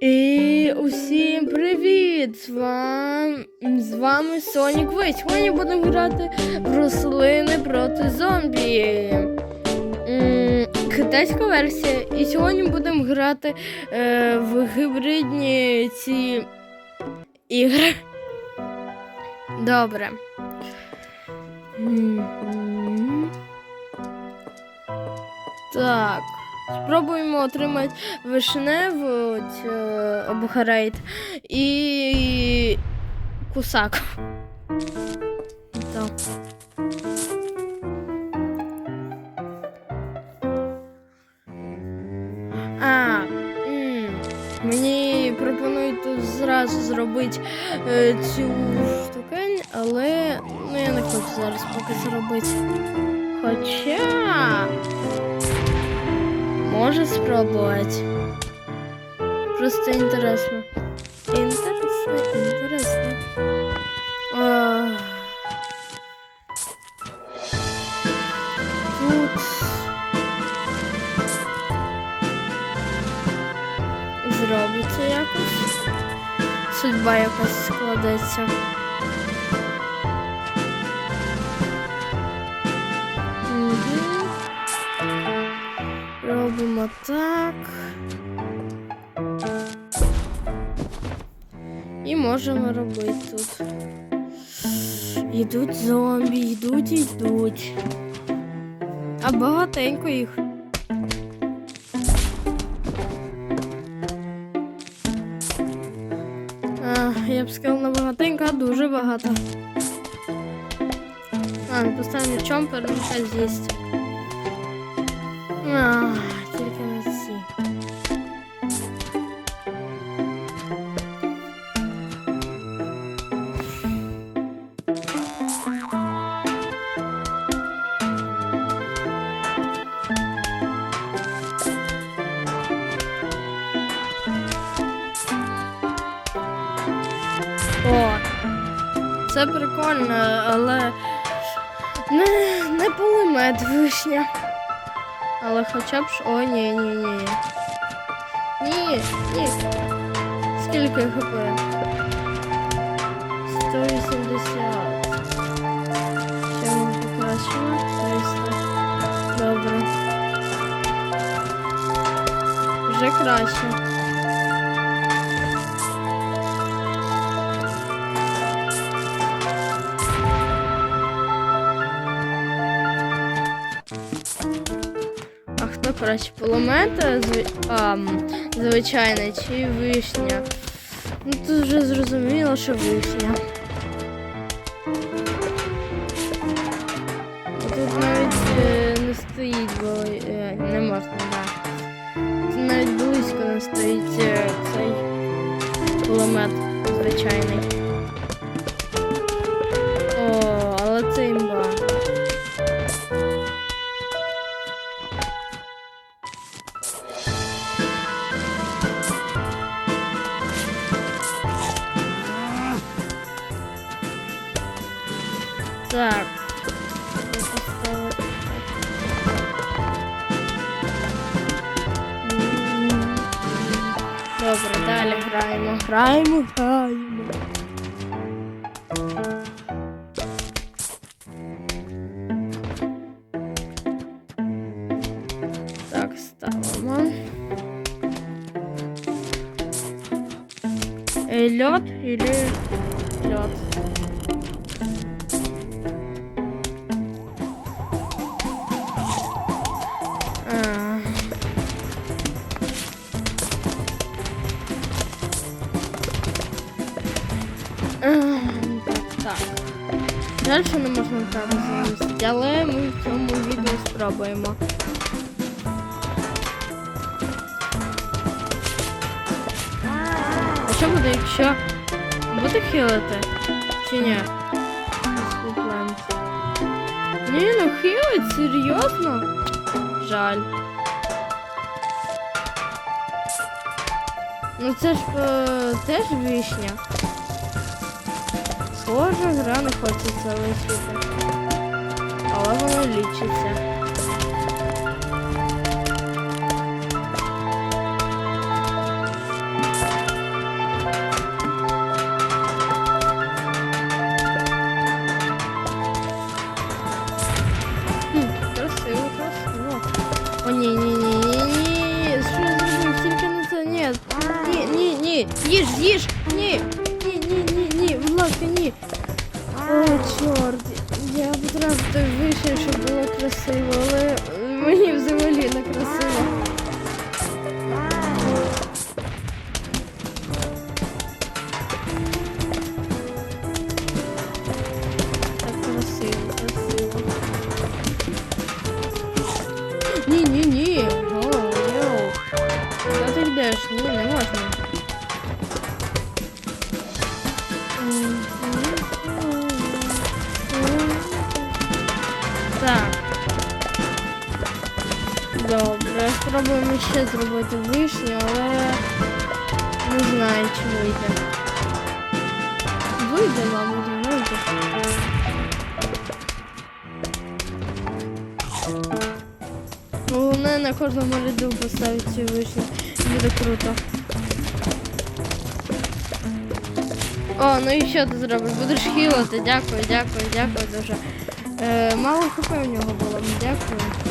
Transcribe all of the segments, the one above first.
І усім привіт! З вами, з вами Сонік Ви. Сьогодні будемо грати в рослини проти зомбі. Китайська версія. І сьогодні будемо грати е, в гібридні ці ігри. Добре. Так. Спробуємо отримати вишневу цю і кусак. Так. А, мені пропонують тут зразу зробити е, цю штукень, але ну, я не хочу зараз поки зробити. Хоча. Може спробувати. Просто інтересно. Інтересно, інтересно. Ах. Тут зробиться якось. Судьба якось складеться. Робимо так. І можемо робити тут. Йдуть зомбі, йдуть, йдуть. А багатенько їх. А, я б сказала, не багатенько, а дуже багато. Ну, поставимо чомпер, нехай з'їсть. Прикольно, але не, не пулемет вишня. Але хоча б ж. О, ні, ні, ні. Ні, ні. Скільки хп? 180. Ще ми покращимо. 300. Добре. Вже краще. Краще поломета м, звичайна чи вишня? Ну тут вже зрозуміло, що вишня. Тут навіть е, не стоїть, бо е, не можна, так. Тут навіть близько не стоїть е, цей кулемет звичайний. Граємо, граємо. Так, ставимо. Е, Лед или спробуємо. А що буде, якщо буде хілити? Чи ні? Ні, ну хілить, серйозно? Жаль. Ну це ж е, теж вишня. Схоже, гра не хочеться лишити. Але воно лічиться. Ні, ні. їж, їж, ні. Ні, ні, ні, ні, будь ласка, ні. О, чорт. Я одразу той вийшов, щоб було красиво, але мені взагалі не красиво. Добре, спробуємо ще зробити вишню, але не знаю, чи вийде. Вийде, мабуть, вийде. Головне на кожному ряду поставити цю вишню. Буде круто. О, ну і що ти зробиш? Будеш хілити. Дякую, дякую, дякую дуже. Е, мало хп у нього було, ну, дякую.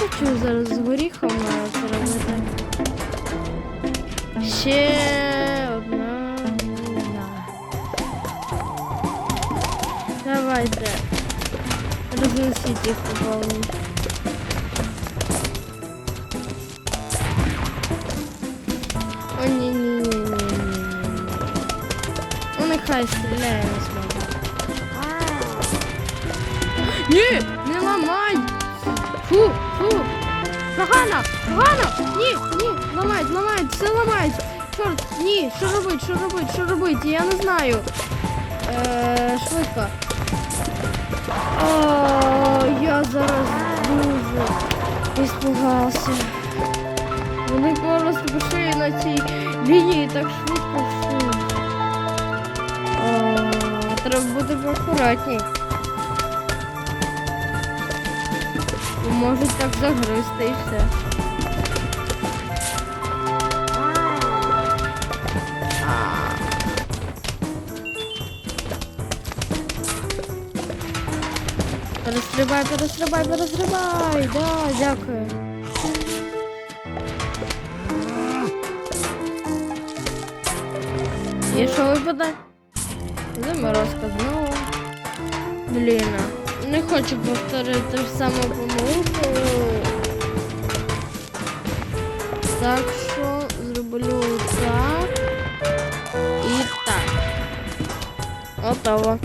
Я хочу зараз з горіхом е, це робити. Ще одна. міна. Давайте. Рознесіть їх по повній. О, ні, ні, ні, ні, ні, ні, ні. Ну нехай стріляє не зможе. Ні, не ламай! Фу, фу! Погано, погано! Ні, ні, ламають, ламають, все ламають! Чорт, ні, що робить, що робить, що робить? Я не знаю. Е, швидко. О, я зараз дуже іспугався. Вони просто пішли на цій лінії так швидко. О, треба бути поакуратній. Можуть так загризти і все. Перестрибай, перестрибай, перестрибай. Да, дякую. І що випаде? Заморозка знову. Блін, не хочу повторити саму помилку. Так що зроблю так. І так. Готово.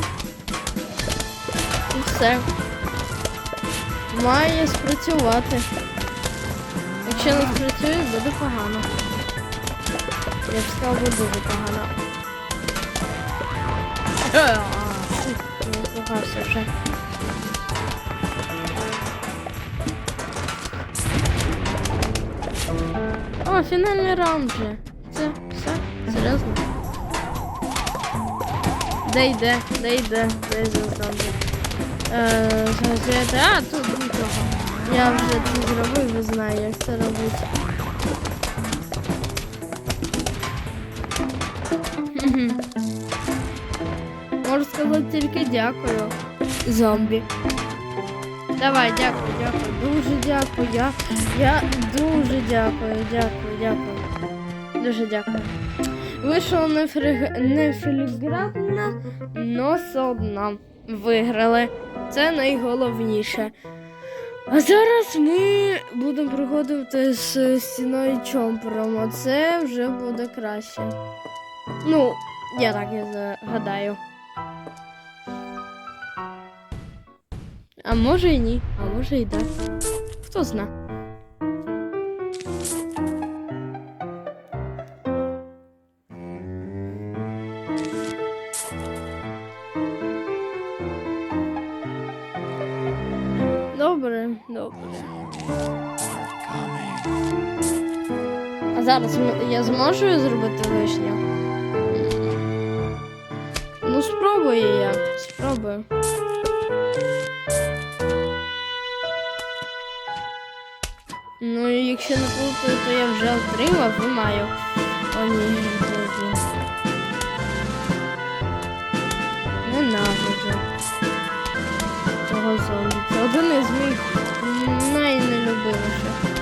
І все. Має спрацювати. Якщо не спрацює, буде погано. Я б сказав, буде дуже погано. Е, а, вже. О, фінальний раунд вже. Це все? Серйозно? Де йде, де йде, де йде зомбі? Е. А, тут нічого. Я вже це зробив і знаю, як це робити. Можу сказати тільки дякую. Зомбі. Давай, дякую, дякую. Дуже дякую. Я, я дуже дякую, дякую, дякую. Дуже дякую. Вийшло не, фриг... не філігранно, но одно виграли. Це найголовніше. А зараз ми будемо приходити з стіною чомпером, а це вже буде краще. Ну, я так і гадаю. А може і ні, а може і так. Хто зна. Зараз я зможу зробити вишню? Ну, спробую я. Спробую. Ну, якщо не плутаю, то я вже отримав і маю. О, ні, тоді. Ненавиджу. Цього зомбі. Це один із моїх найнелюбиміших.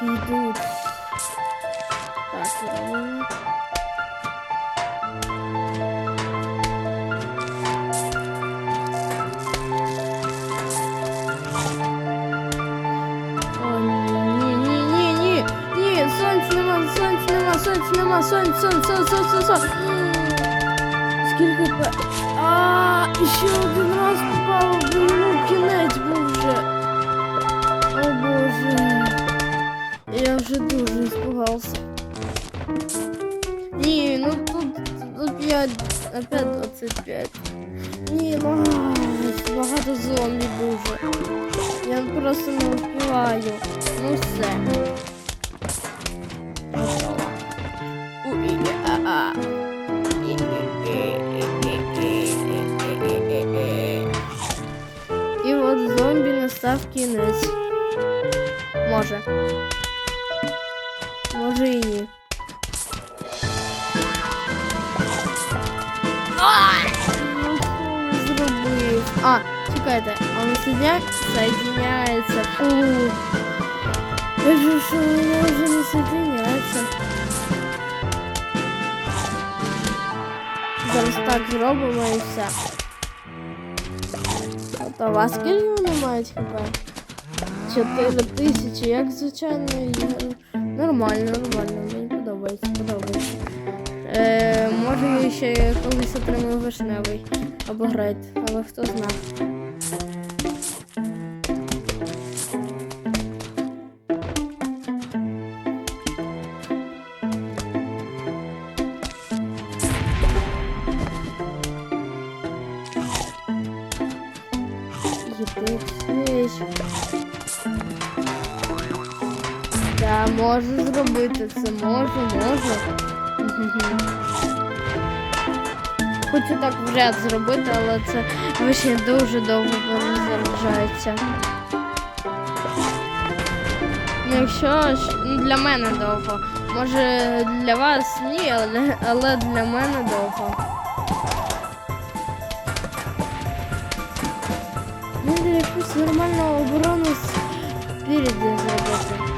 Так, йдуть. Так, зробимо. О, ні, ні, ні, ні, ні, сонця нема, сонця нема, сонця нема, сонця, сонця, сонця, сонця, сонця. Скільки пе... А, і ще один раз Я вже дуже испугався. Ні, ну тут опять, опять 25. Ні, ну ай, багато зомбі дуже. Я просто не успіваю. Ну все. Уй, а-а. І от зомбі настав кінець. Може. Може і ні. Ай! Ну, що зробив? А, чекайте, а он соединя... соединяется. Фу. Я же что, он уже не соединяется. Зараз так зробимо і все. От, а у вас скільки вони мають хп? Чотири тисячі, як звичайно. я- Нормально, нормально, мені подобається, подобається. Е, може я ще колись отримаю вишневий або грейд, але хто зна. Іди свіч. Я можу зробити це, можу, можу. Хочу так в ряд зробити, але це вишня дуже довго перезаряджається. Ну, Якщо ж- ну, для мене довго. Може для вас ні, але, але для мене довго. Треба якусь нормальну оборону спереді зробити.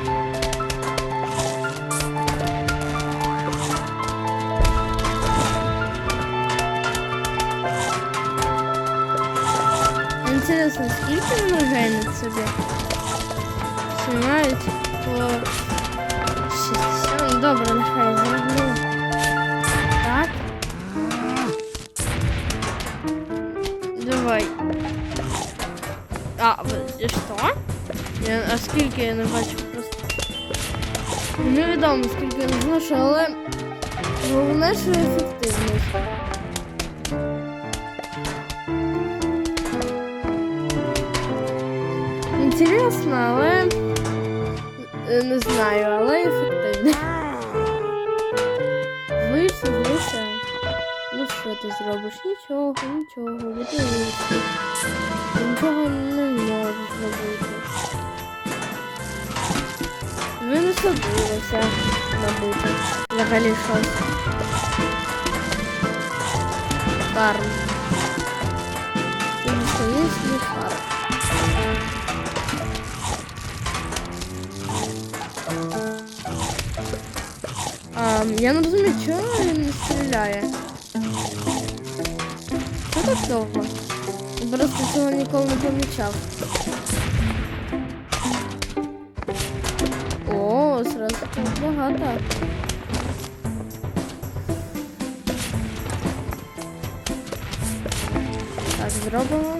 Інтересно, скільки воно гейнить собі? Знімають по 60. Добре, нехай. Так. Давай. А, що? Я, а скільки я не бачу просто. Невідомо скільки я не зношу, але головне, що ефективність. Інтересно, але не знаю, але ефективно. Вийшов, вийшов. Ну що ти зробиш? Нічого, нічого, вийти. Нічого не можеш зробити. Ви не собилися набути. Взагалі щось. Фарм. Це не свій фарм. я не розумію, чого він не стріляє. Що так довго? Я Просто цього ніколи не помічав. О, сразу тут багато. Так, зробимо.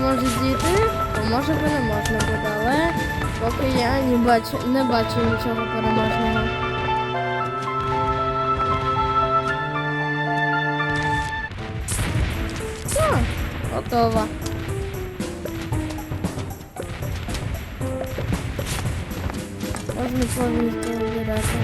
Може дійти, то може переможно буде, але поки я не бачу, не бачу нічого переможного. Все, готово. Можна повністю вибирати.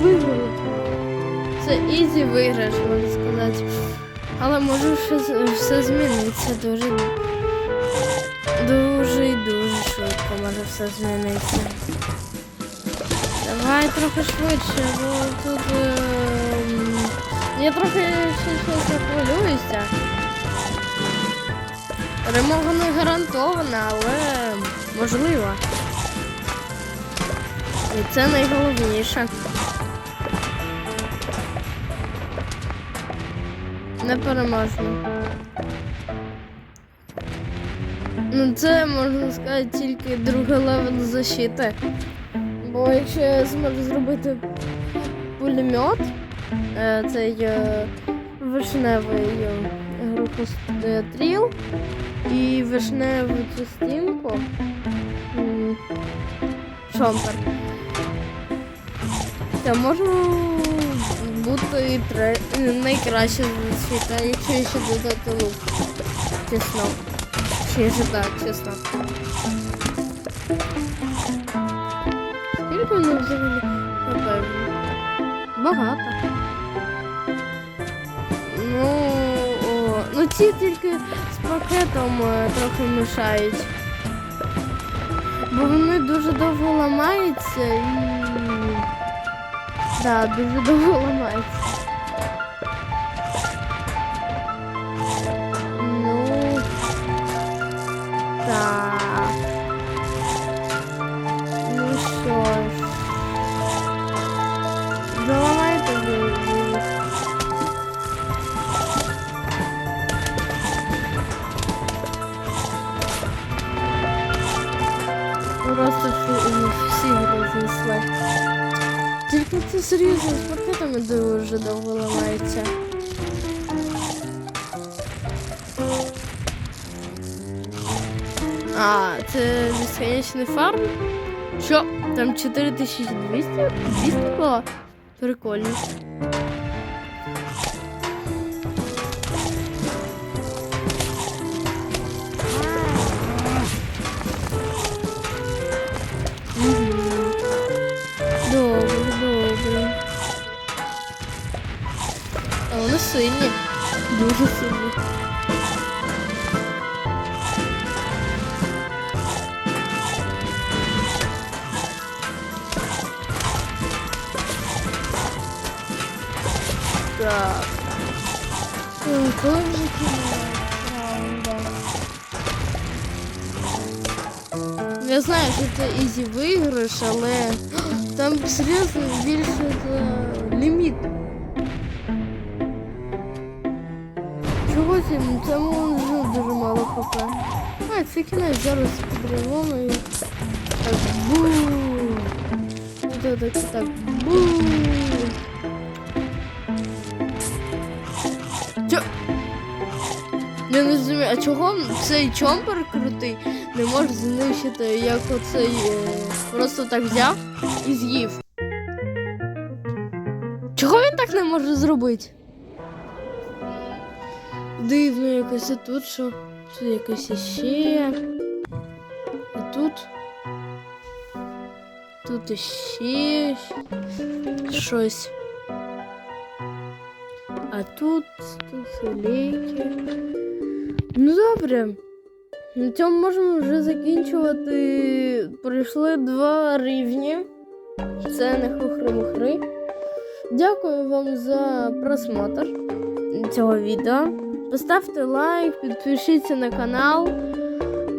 Виграли. Це ізі виграш, можна сказати. Але може все, все зміниться дуже. Дуже і дуже швидко може все змінитися. Давай трохи швидше, бо тут. ем, я трохи щось хвилююся. Перемога не гарантована, але можлива. І це найголовніше. Непереможно. Ну, це можна сказати тільки другий левел защити. Бо якщо я зможу зробити пулемет, е, цей е, вишневий е, групостріл і вишневу частинку. Шомпер. Це можу бути тре... найкраще світа, якщо ще додати лук. Чесно. Ж так, чесно. Скільки воно взагалі? Багато. Ну, о, ну ці тільки з пакетом е, трохи мішають. Бо вони дуже довго ламаються і. Да, дуже довго ламаються. Дуже довго ламається. А, це безконечний фарм? Що? Там 4200? 200 було? Прикольно. Дуже сині. Так. Ой, коли вже кінець раунда? Я знаю, що це ізі виграш, але там серйозно більше за ліміт. Це? Тому вже дуже мало хп. А, це кінець зараз підривомо і так бу. Так, так, так, бу. Чо? Я не розумію, а чого цей чомпер крутий не може знищити, як оцей е, просто так взяв і з'їв. Чого він так не може зробити? Дивно якось а тут що? Тут якось іще. А тут. Тут іще щось. А тут, тут ліки. Ну добре. На цьому можемо вже закінчувати. Пройшли два рівні. Це не хухри-мухри. Дякую вам за просмотр цього відео. Поставте лайк, підпишіться на канал.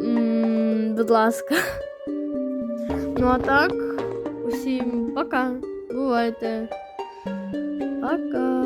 М, Будь ласка. Ну а так, усім пока. Бу- Бувайте. Пока.